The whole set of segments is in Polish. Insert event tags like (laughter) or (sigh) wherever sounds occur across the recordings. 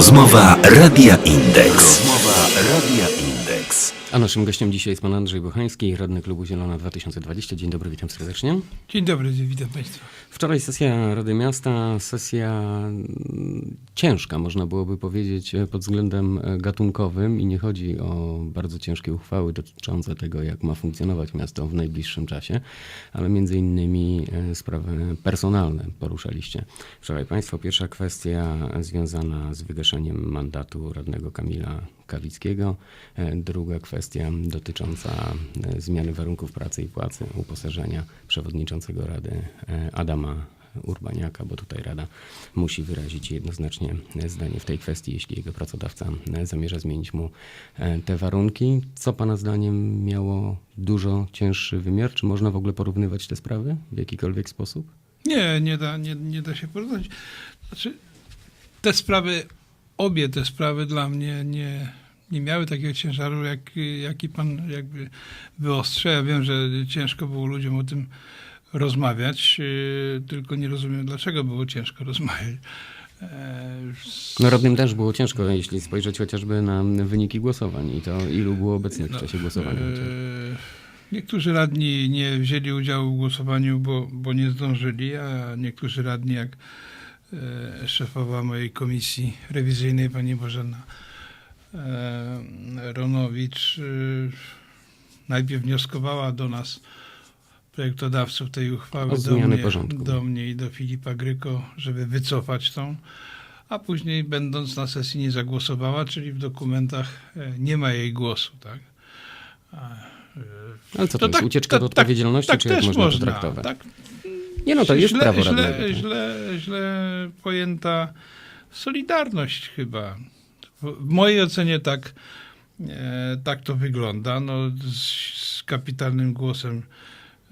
Rozmowa Radia Indeks. A naszym gościem dzisiaj jest pan Andrzej Bochański, radny klubu Zielona 2020. Dzień dobry, witam serdecznie. Dzień dobry, witam Państwa. Wczoraj sesja Rady Miasta, sesja mm, ciężka, można byłoby powiedzieć, e, pod względem e, gatunkowym i nie chodzi o bardzo ciężkie uchwały dotyczące tego, jak ma funkcjonować miasto w najbliższym czasie, ale między innymi e, sprawy personalne poruszaliście. Wczoraj Państwo, pierwsza kwestia związana z wygaszeniem mandatu radnego Kamila Kawickiego, e, druga kwestia dotycząca e, zmiany warunków pracy i płacy, uposażenia przewodniczącego Rady e, Adama Urbaniaka, bo tutaj Rada musi wyrazić jednoznacznie zdanie w tej kwestii, jeśli jego pracodawca zamierza zmienić mu te warunki. Co Pana zdaniem miało dużo cięższy wymiar? Czy można w ogóle porównywać te sprawy w jakikolwiek sposób? Nie, nie da, nie, nie da się porównać. Znaczy, te sprawy, obie te sprawy dla mnie nie, nie miały takiego ciężaru, jak, jaki pan jakby wyostrza. Ja wiem, że ciężko było ludziom o tym rozmawiać, yy, tylko nie rozumiem, dlaczego było ciężko (laughs) rozmawiać. No radnym też było ciężko, jeśli spojrzeć chociażby na wyniki głosowań i to ilu było obecnych w czasie głosowania. E, Niektórzy radni nie wzięli udziału w głosowaniu, bo, bo nie zdążyli, a niektórzy radni, jak szefowa mojej komisji rewizyjnej, pani Bożena e, Ronowicz, e, najpierw wnioskowała do nas, projektodawców tej uchwały, do mnie, porządku. do mnie i do Filipa Gryko, żeby wycofać tą, a później będąc na sesji nie zagłosowała, czyli w dokumentach e, nie ma jej głosu, tak? E, Ale co to, jest? Ucieczka do tak- odpowiedzialności, tak czy jak można, można, to traktować? Tak, Nie no, to jest źle, prawo źle, radnego. źle, źle pojęta solidarność chyba. W mojej ocenie tak, e, tak to wygląda. No, z, z kapitalnym głosem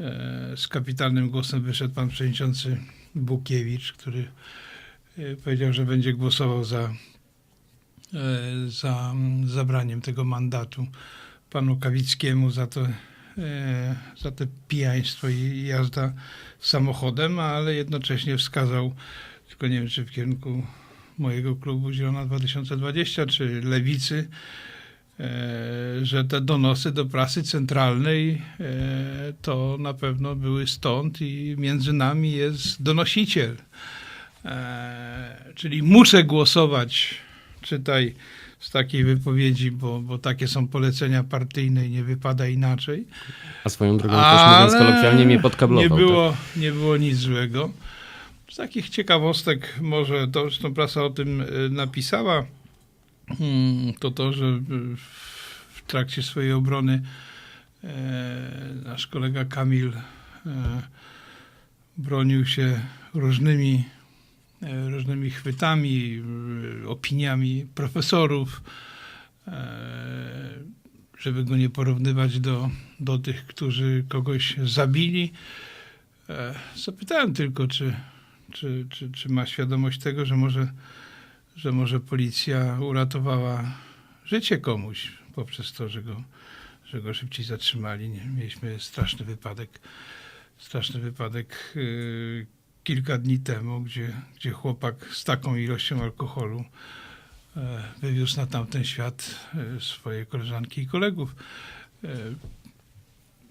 e, z kapitalnym głosem wyszedł pan przewodniczący Bukiewicz, który e, powiedział, że będzie głosował za, e, za zabraniem tego mandatu panu Kawickiemu za to, za te pijaństwo i jazda samochodem, ale jednocześnie wskazał, tylko nie wiem, czy w kierunku mojego klubu Zielona 2020, czy Lewicy, e, że te donosy do prasy centralnej e, to na pewno były stąd i między nami jest donosiciel. E, czyli muszę głosować, czytaj z takiej wypowiedzi, bo, bo takie są polecenia partyjne i nie wypada inaczej. A swoją drogą też mówiąc kolokwialnie mnie podkablował. Nie tak? było, nie było nic złego. Z takich ciekawostek, może to, zresztą prasa o tym y, napisała, hmm, to to, że w trakcie swojej obrony e, nasz kolega Kamil e, bronił się różnymi, e, różnymi chwytami, y, opiniami profesorów, e, żeby go nie porównywać do, do tych, którzy kogoś zabili. E, Zapytałem tylko, czy, czy, czy, czy ma świadomość tego, że może, że może policja uratowała życie komuś poprzez to, że go, że go szybciej zatrzymali. Mieliśmy straszny wypadek, straszny wypadek yy, kilka dni temu, gdzie, gdzie chłopak z taką ilością alkoholu e, wywiózł na tamten świat e, swoje koleżanki i kolegów. E,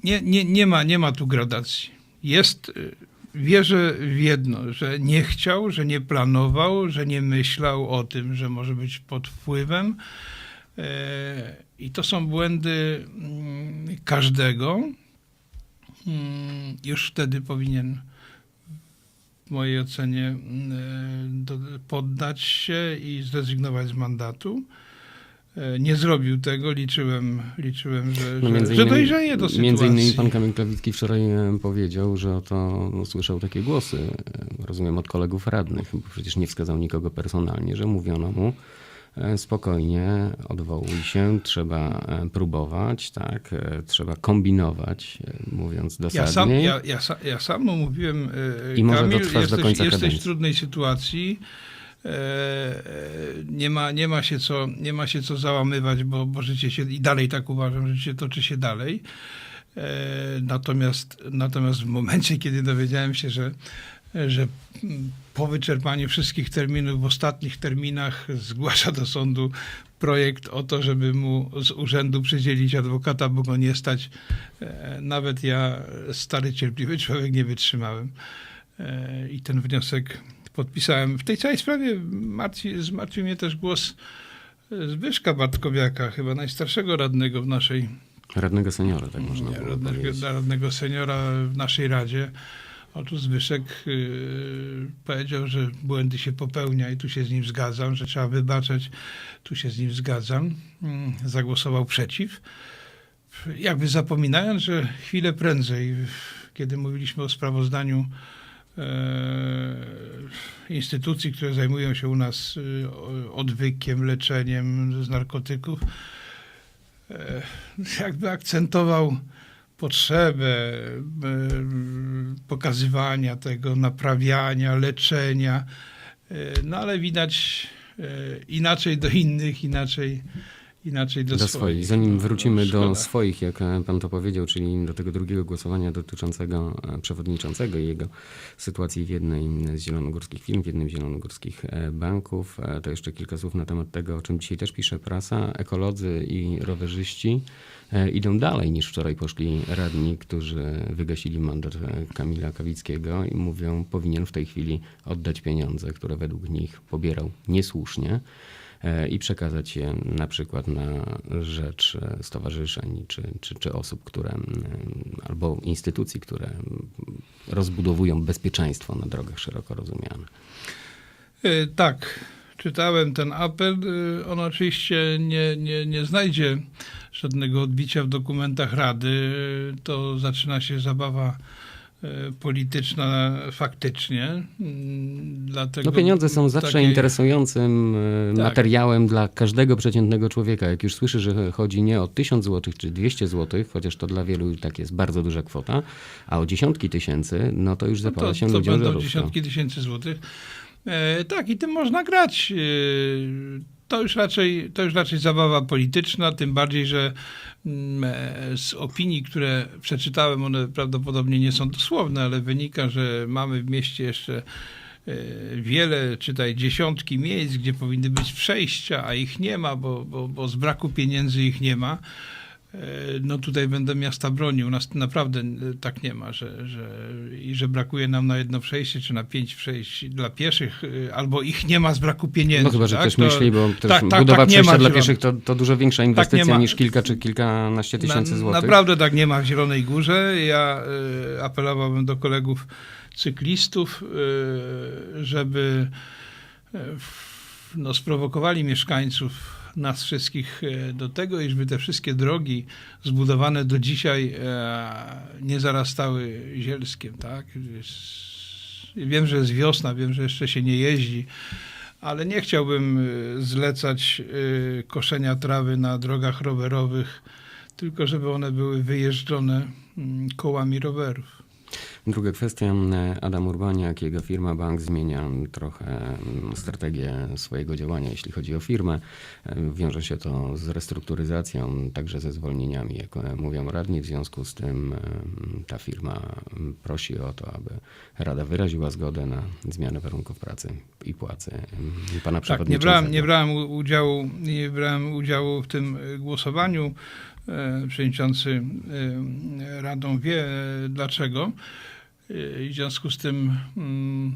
Nie, nie, nie, ma, nie ma tu gradacji. Jest, wierzę w jedno, że nie chciał, że nie planował, że nie myślał o tym, że może być pod wpływem. I to są błędy mm, każdego. Mm, Już wtedy powinien, w mojej ocenie, mm, do- poddać się i zrezygnować z mandatu. E, Nie zrobił tego, liczyłem, liczyłem że, No, że, między że innymi- dojrzeje do sytuacji. Między innymi pan Kamil Klawicki wczoraj e, powiedział, że oto no, słyszał takie głosy, e, rozumiem, od kolegów radnych, bo przecież nie wskazał nikogo personalnie, że mówiono mu e, spokojnie, odwołuj się, trzeba e, próbować, tak, e, trzeba kombinować, e, mówiąc Ja sam, ja, ja, ja sam mówiłem, e, I może Kamil, dotrwać do jesteś, końca jesteś kadencji. w trudnej sytuacji, e, e, nie, ma, nie, ma się co, nie ma się co załamywać, bo, bo życie się, i dalej tak uważam, że życie toczy się dalej. E, natomiast, natomiast w momencie, kiedy dowiedziałem się, że e, że mm, po wyczerpaniu wszystkich terminów, w ostatnich terminach zgłasza do sądu projekt o to, żeby mu z urzędu przydzielić adwokata, bo go nie stać. E, Nawet ja, stary, cierpliwy człowiek, nie wytrzymałem. E, I ten wniosek podpisałem. W tej całej sprawie martwi, zmartwił mnie też głos Zbyszka Bartkowiaka, chyba najstarszego radnego w naszej Radnego seniora, tak można było radnego, powiedzieć. radnego seniora w naszej radzie. Otóż Zbyszek yy, powiedział, że błędy się popełnia i tu się z nim zgadzam, że trzeba wybaczać, tu się z nim zgadzam. Mm, Zagłosował przeciw. Jakby zapominając, że chwilę prędzej, kiedy mówiliśmy o sprawozdaniu e, instytucji, które zajmują się u nas y, odwykiem, leczeniem z narkotyków, e, jakby akcentował potrzebę e, pokazywania tego, naprawiania, leczenia, e, no ale widać e, inaczej do innych, inaczej, inaczej do, Do swoich. Zanim No, wrócimy do szkoda. swoich, jak e, pan to powiedział, czyli do tego drugiego głosowania dotyczącego e, przewodniczącego i jego sytuacji w jednej z zielonogórskich firm, w jednym z zielonogórskich e, banków, to jeszcze kilka słów na temat tego, o czym dzisiaj też pisze prasa. Ekolodzy i rowerzyści idą dalej niż wczoraj poszli radni, którzy wygasili mandat Kamila Kawickiego i mówią, powinien w tej chwili oddać pieniądze, które według nich pobierał niesłusznie i przekazać je na przykład na rzecz e, stowarzyszeń czy, czy, czy osób, które albo instytucji, które rozbudowują bezpieczeństwo na drogach szeroko rozumiane. E, Tak, czytałem ten apel. E, On oczywiście nie, nie, nie znajdzie żadnego odbicia w dokumentach Rady. E, To zaczyna się zabawa e, polityczna faktycznie. Mm, Dlatego No pieniądze są zawsze takiej- interesującym e, Tak. materiałem dla każdego przeciętnego człowieka. Jak już słyszy, że chodzi nie o 1000 zł czy 200 zł, chociaż to dla wielu tak jest bardzo duża kwota, a o dziesiątki tysięcy, no to już zapala to, się to ludziom będą dziesiątki tysięcy złotych. E, tak, i tym można grać. E, to, już raczej, to już raczej zabawa polityczna, tym bardziej, że mm, e, z opinii, które przeczytałem, one prawdopodobnie nie są dosłowne, ale wynika, że mamy w mieście jeszcze wiele, czytaj dziesiątki miejsc, gdzie powinny być przejścia, a ich nie ma, bo, bo, bo z braku pieniędzy ich nie ma. E, No tutaj będę miasta bronił. Nas naprawdę e, tak nie ma, że, że, i że brakuje nam na jedno przejście, czy na pięć przejść dla pieszych, e, albo ich nie ma z braku pieniędzy. No chyba, że tak? ktoś To- myśli, bo też tak, tak, budowa tak, przejścia ma dla pieszych to, to dużo większa inwestycja ma. niż kilka czy kilkanaście tysięcy Na, złotych. Naprawdę tak nie ma w Zielonej Górze. Ja e, apelowałbym do kolegów cyklistów, e, żeby w- no, sprowokowali mieszkańców nas wszystkich e, do tego, iżby te wszystkie drogi zbudowane do dzisiaj e, nie zarastały zielskiem. Tak? Wiem, że jest wiosna, wiem, że jeszcze się nie jeździ, ale nie chciałbym e, zlecać koszenia trawy na drogach rowerowych, tylko żeby one były wyjeżdżone mm, kołami rowerów. Druga kwestia, e, Adam Urbaniak, jego firma Bank zmienia trochę mm, strategię swojego działania, jeśli chodzi o firmę. E, Wiąże się to z restrukturyzacją, także ze zwolnieniami, jak e, mówią radni. W związku z tym e, ta firma mm, prosi o to, aby Rada wyraziła zgodę na zmianę warunków pracy i płacy mm, pana Tak, przewodniczącego. nie brałem, nie brałem udziału, nie brałem udziału w tym głosowaniu. Przewodniczący Radą wie dlaczego. E, I w związku z tym mm,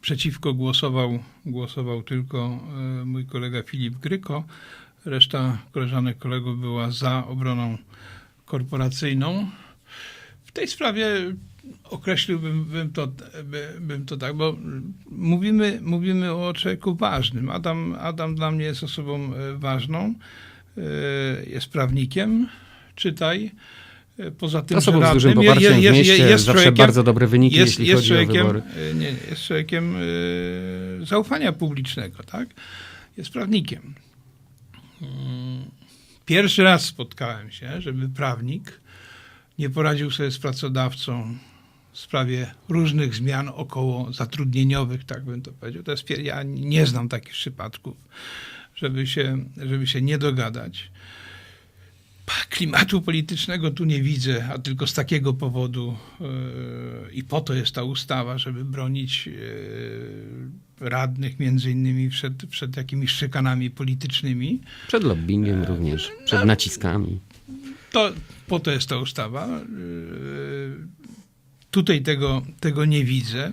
przeciwko głosował, głosował tylko e, mój kolega Filip Gryko. Reszta koleżanek, kolegów była za obroną korporacyjną. W tej sprawie określiłbym bym to, by, bym to tak, bo mówimy, mówimy o człowieku ważnym. Adam, Adam dla mnie jest osobą e, ważną, jest prawnikiem, czytaj. E, Poza tym, Osobą że z dużym radnym, je- poparciem je- w mieście, jest zawsze bardzo dobre wyniki, jest, jeśli chodzi o wybory. Nie, jest człowiekiem e, zaufania publicznego, tak? Jest prawnikiem. Mm, Pierwszy raz spotkałem się, żeby prawnik nie poradził sobie z pracodawcą w sprawie różnych zmian około zatrudnieniowych, tak bym to powiedział. To jest, ja nie znam takich przypadków, żeby się, żeby się nie dogadać. Klimatu politycznego tu nie widzę, a tylko z takiego powodu e, i po to jest ta ustawa, żeby bronić e, radnych między innymi przed, przed jakimiś szykanami politycznymi. Przed lobbyingiem również, przed naciskami. To po to jest ta ustawa. Tutaj tego, tego nie widzę.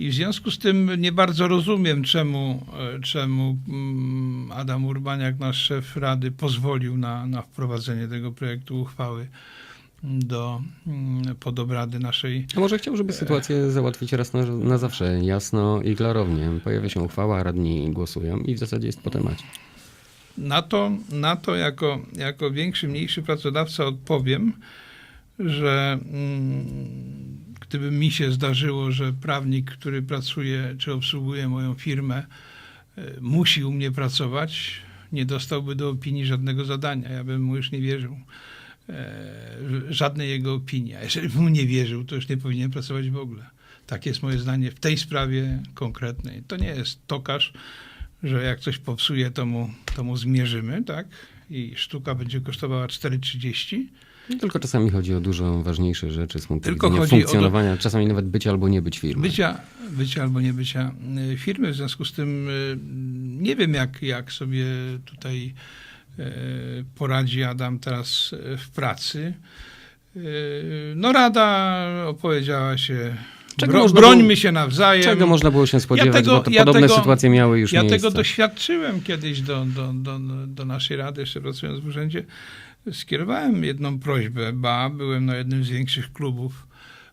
I w związku z tym nie bardzo rozumiem, czemu, e, czemu mm, Adam Urbaniak, nasz szef Rady, pozwolił na, na wprowadzenie tego projektu uchwały do, mm, pod obrady naszej A może chciał, żeby sytuację załatwić raz na, na zawsze, jasno i klarownie. Pojawia się uchwała, radni głosują i w zasadzie jest po temacie. Na to, na to jako, jako większy, mniejszy pracodawca odpowiem, że mm, gdyby mi się zdarzyło, że prawnik, który pracuje czy obsługuje moją firmę, e, musi u mnie pracować, nie dostałby do opinii żadnego zadania. Ja bym mu już nie wierzył. E, Żadnej jego opinii. A jeżeli mu nie wierzył, to już nie powinien pracować w ogóle. Tak jest moje zdanie w tej sprawie konkretnej. To nie jest tokarz, że jak coś popsuje, to mu, to mu zmierzymy, tak? I sztuka będzie kosztowała 4,30. Tylko czasami chodzi o dużo ważniejsze rzeczy z punktu Tylko widzenia o funkcjonowania, czasami nawet być albo nie być firmy. Bycia, bycia albo nie bycia y, firmy. W związku z tym y, nie wiem, jak, jak sobie tutaj y, poradzi Adam teraz w pracy. No Rada opowiedziała się, Czego bro, można brońmy było- się nawzajem. Czego można było się spodziewać, tego- bo to ja podobne tego- sytuacje miały już Ja miejsce. tego doświadczyłem kiedyś do, do, do, do naszej rady, jeszcze pracując w urzędzie. Skierowałem jedną prośbę, ba, byłem na jednym z większych klubów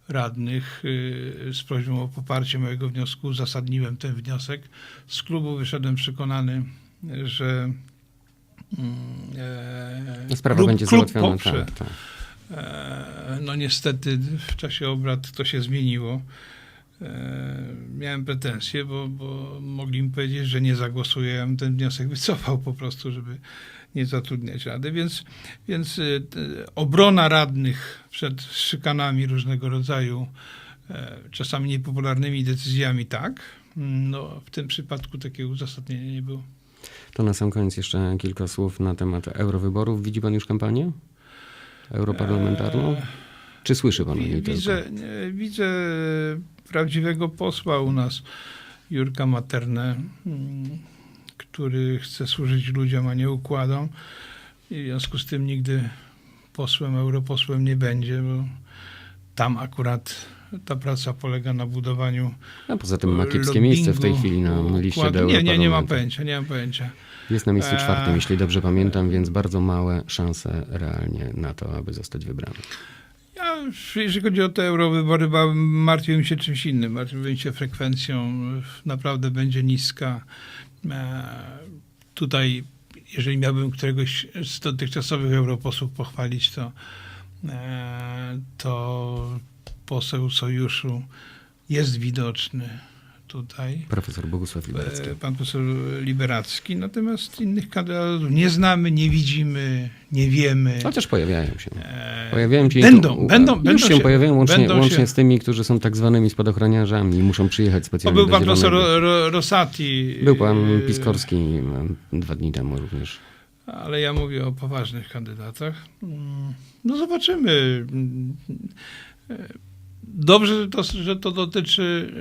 radnych yy, z prośbą o poparcie mojego wniosku. Uzasadniłem ten wniosek. Z klubu wyszedłem przekonany, że mm, e, Sprawa klub- będzie klub załatwiona. poprze. Tak, tak. E, No niestety w czasie obrad to się zmieniło. E, Miałem pretensje, bo, bo mogli mi powiedzieć, że nie zagłosuję. Ja ten wniosek (laughs) wycofał po prostu, żeby nie zatrudniać rady. Więc, więc e, obrona radnych przed szykanami różnego rodzaju, czasami niepopularnymi decyzjami, tak. No, w tym przypadku takiego uzasadnienia nie było. To na sam koniec jeszcze kilka słów na temat eurowyborów. Widzi pan już kampanię europarlamentarną? Czy słyszy pan o niej Widzę, nie, widzę prawdziwego posła u nas, Jurka Maternę, mm, który chce służyć ludziom, a nie układom. I w związku z tym nigdy posłem, europosłem nie będzie, bo tam akurat ta praca polega na budowaniu A poza tym ma kiepskie miejsce w tej chwili na liście do. Nie, nie, nie mam pojęcia, nie mam pojęcia. Jest na miejscu Eee. czwartym, jeśli dobrze pamiętam, więc bardzo małe szanse realnie na to, aby zostać wybrany. Ja, jeżeli chodzi o te eurowybory, martwiłem się czymś innym. Martwiłem się frekwencją. Naprawdę będzie niska. E, Tutaj, jeżeli miałbym któregoś z dotychczasowych europosłów pochwalić, to, e, to poseł sojuszu jest widoczny tutaj. Profesor Bogusław. E, Pan poseł Liberacki. Natomiast innych kandydatów nie znamy, nie widzimy, nie wiemy. Chociaż pojawiają się. E, Pojawiają się Będą, tu- będą, już będą się, pojawiają łącznie, będą łącznie się- z tymi, którzy są tak zwanymi spadochroniarzami i muszą przyjechać O, specjalnie był do pan profesor. Ro- Rosati. Był pan yy, Piskorski dwa dni temu również. Ale ja mówię o poważnych kandydatach. Mm, No zobaczymy. Dobrze, że to, że to dotyczy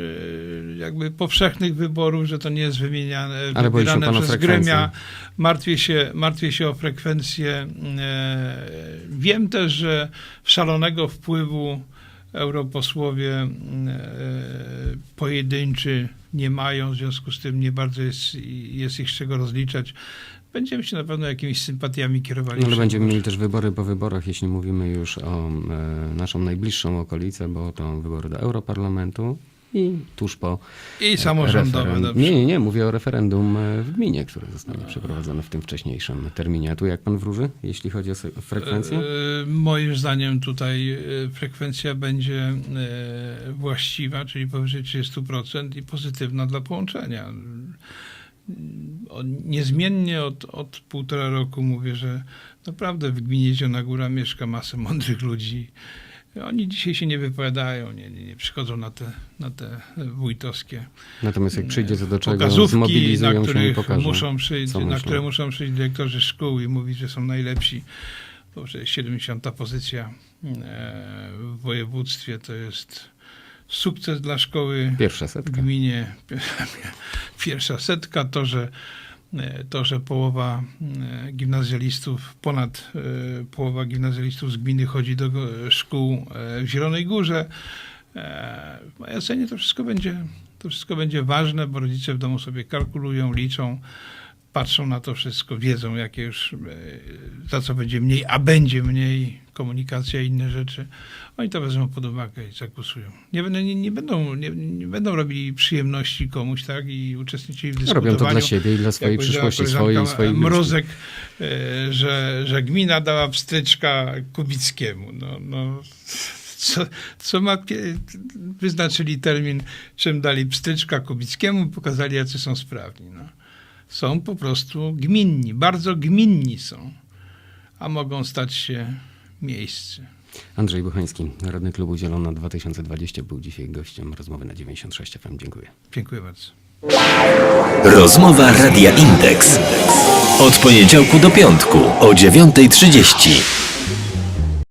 e, jakby powszechnych wyborów, że to nie jest wymieniane, Ale wybierane przez gremia. Martwię się, martwię się o frekwencję. E, Wiem też, że szalonego wpływu europosłowie e, pojedynczy nie mają, w związku z tym nie bardzo jest, jest ich z czego rozliczać. Będziemy się na pewno jakimiś sympatiami kierowali. No, ale będziemy mieli też wybory po wyborach, jeśli mówimy już o e, naszą najbliższą okolicę, bo to wybory do Europarlamentu i tuż po I samorządowe. referendum. Nie, nie, nie, mówię o referendum e, w gminie, które zostanie przeprowadzone w tym wcześniejszym terminie. A tu jak pan wróży, jeśli chodzi o frekwencję? E, Moim zdaniem tutaj e, frekwencja będzie e, właściwa, czyli powyżej 30% i pozytywna dla połączenia. Niezmiennie od, od półtora roku mówię, że naprawdę w gminie Zielona Góra mieszka masę mądrych ludzi. Oni dzisiaj się nie wypowiadają, nie, nie, nie przychodzą na te, na te wójtowskie Natomiast jak przyjdzie co do czego, pokazówki, na zmobilizują się i których pokażą. muszą przyjść, na myślą. które muszą przyjść dyrektorzy szkół i mówić, że są najlepsi. Dobrze, 70. pozycja e, w województwie to jest sukces dla szkoły Pierwsza w setka. gminie. (laughs) Pierwsza setka to, że e, to, że połowa e, gimnazjalistów, ponad e, połowa gimnazjalistów z gminy chodzi do szkół w Zielonej Górze. W mojej ocenie to wszystko będzie, to wszystko będzie ważne, bo rodzice w domu sobie kalkulują, liczą, patrzą na to wszystko, wiedzą, jakie już, e, za co będzie mniej, a będzie mniej, komunikacja i inne rzeczy. Oni to wezmą pod uwagę i zagłosują. Nie, będą- nie, nie, będą, nie, nie będą robili przyjemności komuś, tak, i uczestniczyli w dyskutowaniu. Robią to dla siebie i dla swojej przyszłości, swojej i swojej. Mrozek, e, że, że gmina dała pstryczka Kubickiemu. No, no, co, co ma, wyznaczyli termin, czym dali pstryczka Kubickiemu, pokazali, jacy są sprawni. No. Są po prostu gminni, bardzo gminni są, a mogą stać się miejscy. Andrzej Buchański, radny klubu Zielona 2020 był dzisiaj gościem rozmowy na 96 FM. Dziękuję. Dziękuję bardzo. Rozmowa Radia Indeks. Od poniedziałku do piątku o 9.30.